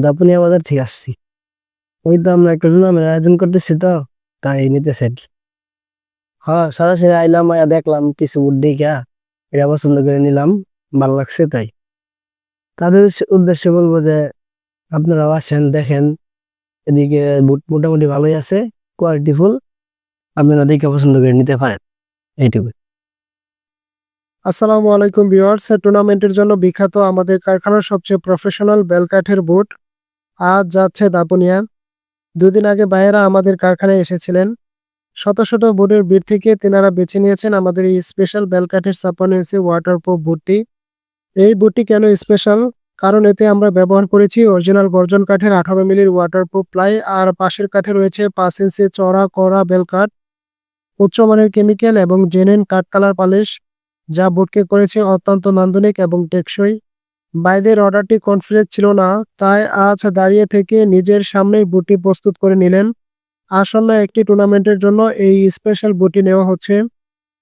দাপুনিয়া বাজার থেকে আসছি। ওই তো আমরা একটা টুর্নামেন্ট আয়োজন করতেছি তো, তাই নিতেছে আর কি। হ্যাঁ সরাসরি আইলাম, আয়া দেখলাম কিছু দেখা, এটা পছন্দ করে নিলাম, ভালো লাগছে তাই। তাদের উদ্দেশ্য- বলব যে, আপনারাও আসেন, দেখেন, এদিকে বুট মোটামুটি ভালোই আছে কোয়ালিটি ফুল আপনারা দেখে পছন্দ করে নিতে পারেন, এইটুকু। আসসালামু আলাইকুম ভিউয়ার্স টুর্নামেন্টের জন্য বিখ্যাত আমাদের কারখানার সবচেয়ে প্রফেশনাল বেলকাঠের বুট আজ যাচ্ছে দাপুনিয়া। দুদিন আগে ভাইয়েরা আমাদের কারখানায় এসেছিলেন। শত শত বুটের ভিড় থেকে তেনারা বেছে নিয়েছেন আমাদের এই স্পেশাল বেলকাঠের ছাপ্পান্ন ইঞ্চি ওয়াটারপ্রুফ বুটটি। এই বুটটি কেন স্পেশাল কারণ এতে আমরা ব্যবহার করেছি অরিজিনাল গর্জন কাঠের আঠারো মিলির ওয়াটারপ্রুফ প্লাই আর পাশের কাঠে রয়েছে পাঁচ ইঞ্চি চড়া কড়া বেলকাঠ উচ্চমানের কেমিক্যাল এবং জেনেন কাঠ কালার পালিশ যা বুটকে করেছে অত্যন্ত নান্দনিক এবং টেকসই। বাইদের অর্ডারটি কনফিডেন্স ছিল না, তাই আজ দাঁড়িয়ে থেকে নিজের সামনেই বুটটি প্রস্তুত করে নিলেন। আসন্ন একটি টুর্নামেন্টের জন্য এই স্পেশাল বুটটি নেওয়া হচ্ছে।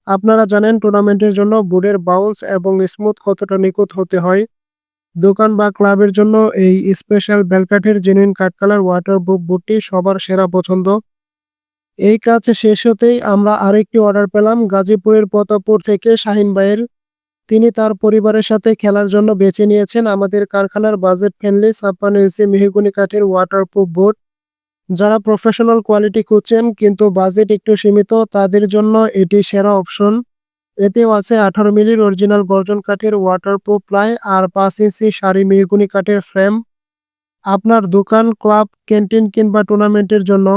আপনারা জানেন টুর্নামেন্টের জন্য বুটের বাউন্স এবং স্মুথ কতটা নিখুঁত হতে হয়। দোকান বা ক্লাবের জন্য এই স্পেশাল বেলকাঠের জেনুইন কাঠ কালার ওয়াটার বুক বুটটি সবার সেরা পছন্দ। এই কাজ শেষ হতেই আমরা আরেকটি অর্ডার পেলাম গাজীপুরের প্রতাপপুর থেকে শাহিন ভাইয়ের। তিনি তার পরিবারের সাথে খেলার জন্য বেছে নিয়েছেন আমাদের কারখানার বাজেট ফ্রেন্ডলি ছাপ্পান্ন ইঞ্চি মেহগুনি কাঠের ওয়াটারপ্রুফ বোর্ড যারা প্রফেশনাল কোয়ালিটি খুঁজছেন কিন্তু বাজেট একটু সীমিত, তাদের জন্য এটি সেরা অপশন এতেও আছে আঠারো মিলির অরিজিনাল গর্জন কাঠের ওয়াটারপ্রুফ প্লাই আর পাঁচ ইঞ্চি সারি মেহগুনি কাঠের ফ্রেম আপনার দোকান ক্লাব ক্যান্টিন কিংবা টুর্নামেন্টের জন্য।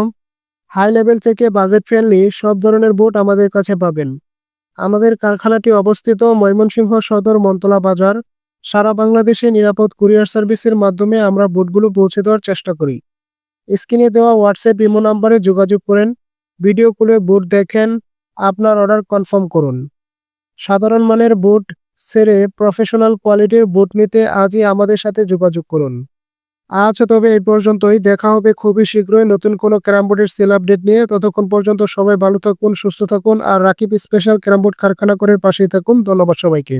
হাই লেভেল থেকে বাজেট ফ্রেন্ডলি, সব ধরনের বুট আমাদের কাছে পাবেন। আমাদের কারখানাটি অবস্থিত ময়মনসিংহ সদর মন্তলা বাজার। সারা বাংলাদেশে নিরাপদ কুরিয়ার সার্ভিসের মাধ্যমে আমরা বুটগুলো পৌঁছে দেওয়ার চেষ্টা করি। স্ক্রিনে দেওয়া হোয়াটসঅ্যাপ ইমো নাম্বারে যোগাযোগ করেন। ভিডিও কলে বুট দেখেন, আপনার অর্ডার কনফার্ম করুন। সাধারণ মানের বুট, সেরে প্রফেশনাল কোয়ালিটির বুট নিতে আজই আমাদের সাথে যোগাযোগ করুন। আজ তবে এই পর্যন্তই। দেখা হবে খুবই শীঘ্রই নতুন কোনো ক্যারামবোর্ডের সেল আপডেট নিয়ে। ততক্ষণ পর্যন্ত সবাই ভালো থাকুন, সুস্থ থাকুন, আর রাকিব স্পেশাল ক্যারামবোর্ড কারখানা করে পাশেই থাকুন। ধন্যবাদ সবাইকে।